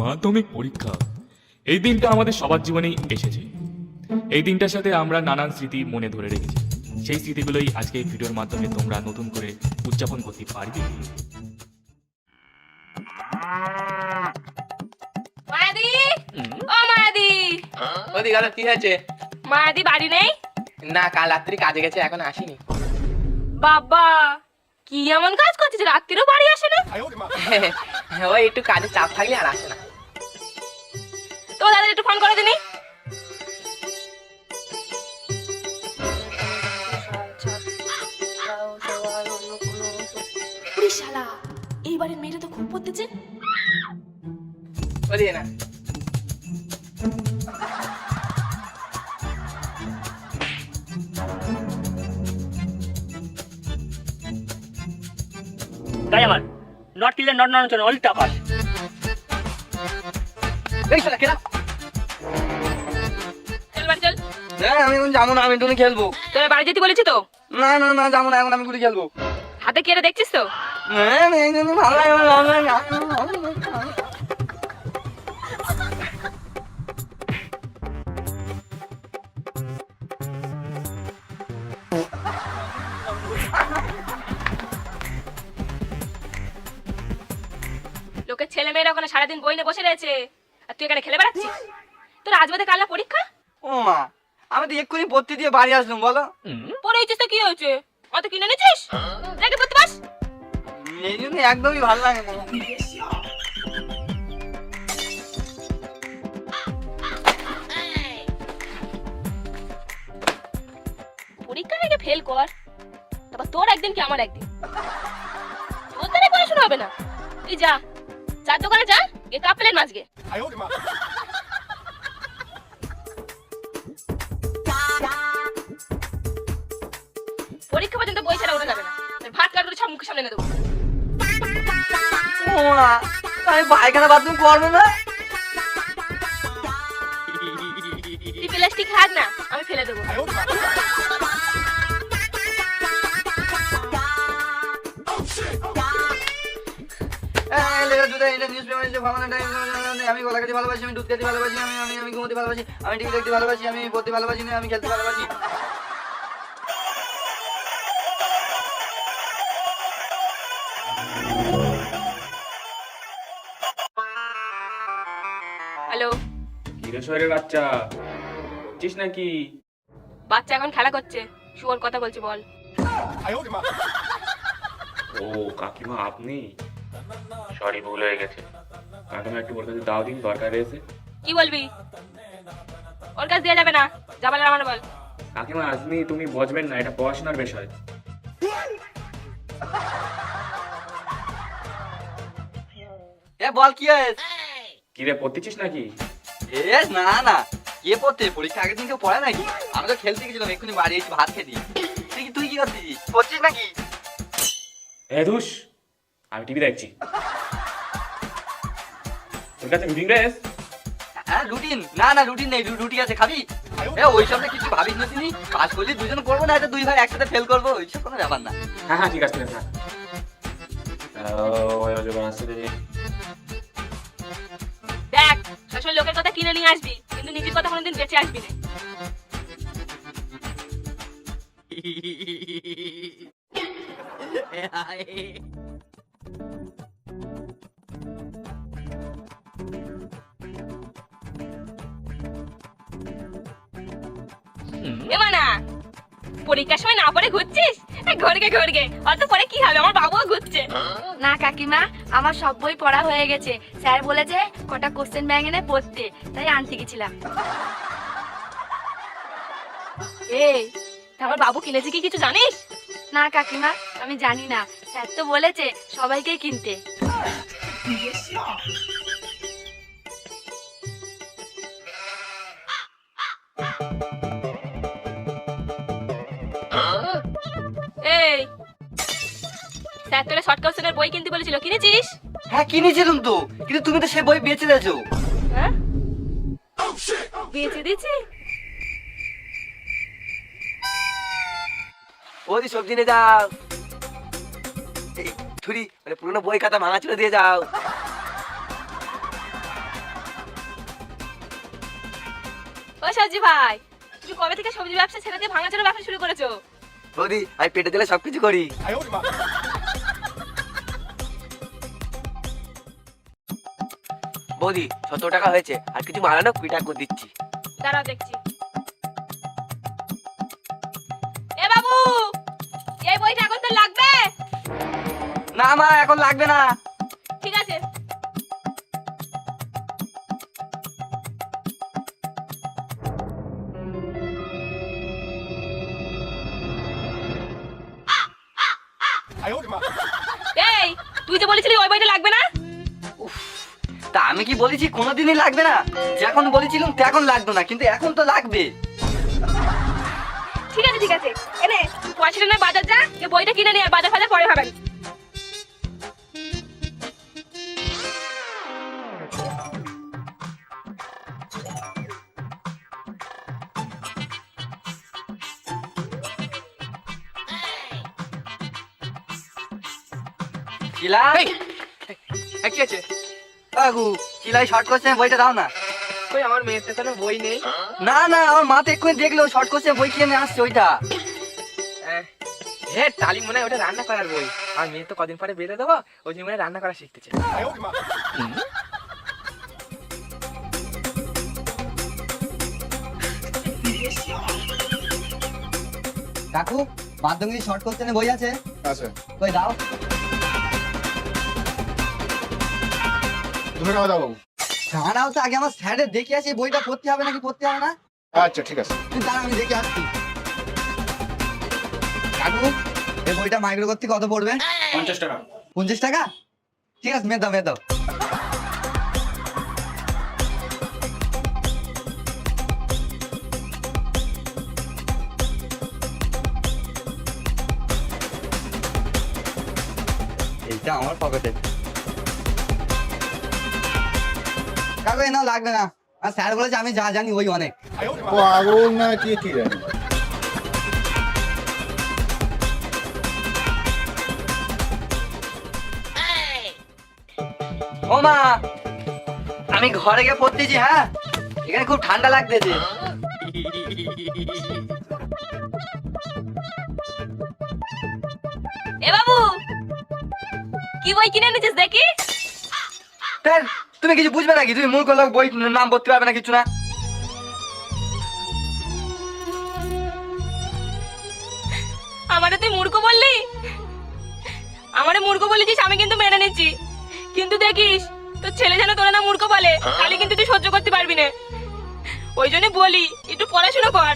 মাধ্যমিক পরীক্ষা। এই দিনটা আমাদের সবার জীবনেই এসেছে। এই দিনটার সাথে আমরা নানান স্মৃতি মনে ধরে রেখেছি। সেই স্মৃতিগুলোই আজকে এই ভিডিওর মাধ্যমে তোমরা নতুন করে উদযাপন করতে পারবে। মায়াদি? ও মায়াদি। ওদি গেল কি হয়েছে? মায়াদি বাড়ি নেই? না কাল রাত্রি কাজে গেছে এখন আসেনি। বাবা কি এমন কাজ করছিস? রাত্রিরও বাড়ি আসে না? ওই একটু কাজে চাপ থাকলে আর আসে না। ফোন করে দিনি শালা এই বাড়ির মেয়েটা তো খুব পড়তেছে। না। তাই আমার। নট কিলে নট নট চলে উল্টা পাস এই শালা কেনা হ্যাঁ আমি এখন যাব না আমি খেলব। তোর বাড়ি যেতে বলেছি তো? না না না যাব না এখন আমি গুলি খেলব। হাতে কেড়ে দেখছিস তো? হ্যাঁ ভালো লাগে। লোকের ছেলে মেয়েরা ওখানে সারাদিন বই নিয়ে বসে রয়েছে। আর তুই এখানে খেলে বেড়াচ্ছিস? তোর আজ বাদে কাল পরীক্ষা? ও মা আমি তো এক্ষুনি পড়তে দিয়ে বাড়ি আসলাম বলো। পড়েছিস তো কি হয়েছে? অত কিনে নিয়েছিস রেখে পড়তে পাস? এই জন্য একদমই ভালো লাগে না। পরীক্ষা রেখে ফেল কর। তারপর তোর একদিন কি আমার একদিন? তোর পড়াশোনা হবে না। তুই যা চার দোকানে যা গিয়ে কাপ প্লেট মাছ গে পরীক্ষা পর্যন্ত বই ছাড়া ওঠা যাবে না। ভাত কাট করে সব মুখের সামনে এনে দেবো। ও আমি পায়খানা বাথরুম করব না। তুই প্লাস্টিক হাত না আমি ফেলে দেবো। আমি গলা কাটি ভালোবাসি আমি দুধ খেতে ভালোবাসি আমি আমি আমি ঘুমোতে ভালোবাসি আমি টিভি দেখতে ভালোবাসি আমি পড়তে ভালোবাসি না আমি খেলতে ভালোবাসি। ধীরেশ্বরের বাচ্চা। বুঝছিস নাকি? বাচ্চা এখন খেলা করছে। শুয়োর কথা বলছি বল। ও কাকিমা আপনি? সরি ভুল হয়ে গেছে। কাকিমা একটু ওর কাছে দাও দিন দরকার রয়েছে কি বলবি? ওর কাছে দেওয়া যাবে না। যাবার আমার বল। কাকিমা আপনি তুমি বুঝবেন না এটা পড়াশোনার বিষয়। এ বল কি হয়েছে? কি রে পড়তেছিস নাকি? এ না না। কে পড়তে? পরীক্ষা আগের দিন কেউ পড়ে নাকি? আমি তো খেলতে গেছিলাম এক্ষুনি বাড়ি এসে ভাত খেতে তুই তুই কি করছিস? পড়ছিস নাকি? এ ধুস। আমি টিভি দেখছি। তোর কাছে মিটিং রেস হ্যাঁ রুটিন। না না রুটিন নেই। রুটি আছে খাবি? এ ওই সব নিয়ে কিছু ভাবিস না তিনি কাজ করলে দুজন করব না এটা দুই ভাই একসাথে ফেল করব। ওইসব কোনো ব্যাপার না। হ্যাঁ হ্যাঁ ঠিক আছে ঠিক আছে। শাশুড়ি লোকের কথা কিনে নিয়ে আসবি কিন্তু নিজের কথা কোনোদিন বেঁচে আসবি না। এমা পরীক্ষার সময় না পড়ে ঘুরছিস? ঘরকে ঘরকে অত পরে কি হবে? আমার বাবুও ঘুরছে। না কাকিমা আমার সব বই পড়া হয়ে গেছে। স্যার বলেছে কটা কোশ্চেন ব্যাংক এনে পড়তে। তাই আনতে গেছিলাম। এই আমার বাবু কিনেছে কি কিছু জানিস? না কাকিমা আমি জানি না। স্যার তো বলেছে সবাইকে কিনতে। এই। স্যার তোরা শর্ট কোশ্চেনের বই কিনতে বলেছিল। কিনেছিস? হ্যাঁ কিনেছিলাম তো কিন্তু তুমি তো সে বই বেঁচে দিয়েছ। হ্যাঁ? বেচে দিয়েছি? ওদি সবজি নিয়ে যাও। ছুরি মানে পুরোনো বই খাতা ভাঙা চুরে দিয়ে যাও। ও সবজি ভাই তুমি কবে থেকে সবজি ব্যবসা ছেড়ে দিয়ে ভাঙাচোরা ব্যবসা শুরু করেছ? বৌদি আমি পেটে দিলে সবকিছু করি। বৌদি সত্তর টাকা হয়েছে আর কিছু মারানো কুড়ি টাকা করে দিচ্ছি। দাঁড়াও দেখছি। এ বাবু এই বইটা এখন তো লাগবে? না মা এখন লাগবে না। এই তুই যে বলেছিলি ওই বইটা লাগবে না? তা আমি কি বলেছি কোনোদিনই লাগবে না? যখন বলেছিলাম তখন লাগতো না কিন্তু এখন তো লাগবে। ঠিক আছে ঠিক আছে। এনে পয়সাটা না বাজার যা এ বইটা কিনে নিয়ে বাজার ফাজার পরে হবেন চিলাই কি আছে কাকু চিলাই শর্ট কোশ্চেন বইটা দাও না। কই আমার মেয়েতে কোনো বই নেই। না না আমার মাতে এক্ষুনি দেখল শর্ট কোশ্চেন বই কিনে আসছে ওইটা। হ্যাঁ তালি মনে হয় ওটা রান্না করার বই। আর মেয়ে তো কদিন পরে বেরো দেবো ওই জন্য মনে হয় রান্না করা শিখতেছে। কাকু মাধ্যমিক শর্ট কোশ্চেনে বই আছে। আছে। কই দাও। দুশো টাকা দাও বাবু। দাঁড়াও তো আগে আমার স্যারে দেখে আসি বইটা পড়তে হবে নাকি পড়তে হবে না? আচ্ছা ঠিক আছে। দাঁড়া আমি দেখে আসছি। কাকু এই বইটা মাইক্রো করতে কত পড়বে? পঞ্চাশ টাকা। পঞ্চাশ টাকা? ঠিক আছে মেয়ে দাও মেয়ে দাও। এইটা আমার পকেটে। লাগবে না। আর স্যার বলেছে আমি যা জানি ওই অনেক। আগুন না কি কি জানি? ও মা আমি ঘরে গিয়ে পড়তেছি হ্যাঁ? এখানে খুব ঠান্ডা লাগতেছে। এ বাবু কি বই কিনে এনেছিস দেখি? তুমি কিছু বুঝবে নাকি? তুমি মূর্খ লোক, বই নাম পড়তে পারবে না কিছু না? আমারে তুই মূর্খ বললি? আমারে মূর্খ বলেছিস, আমি কিন্তু মেনে নিচ্ছি। কিন্তু দেখিস, তোর ছেলে যেন তোরা না মূর্খ বলে, তাহলে কিন্তু তুই সহ্য করতে পারবি না। ওই জন্য বলি, একটু পড়াশোনা কর।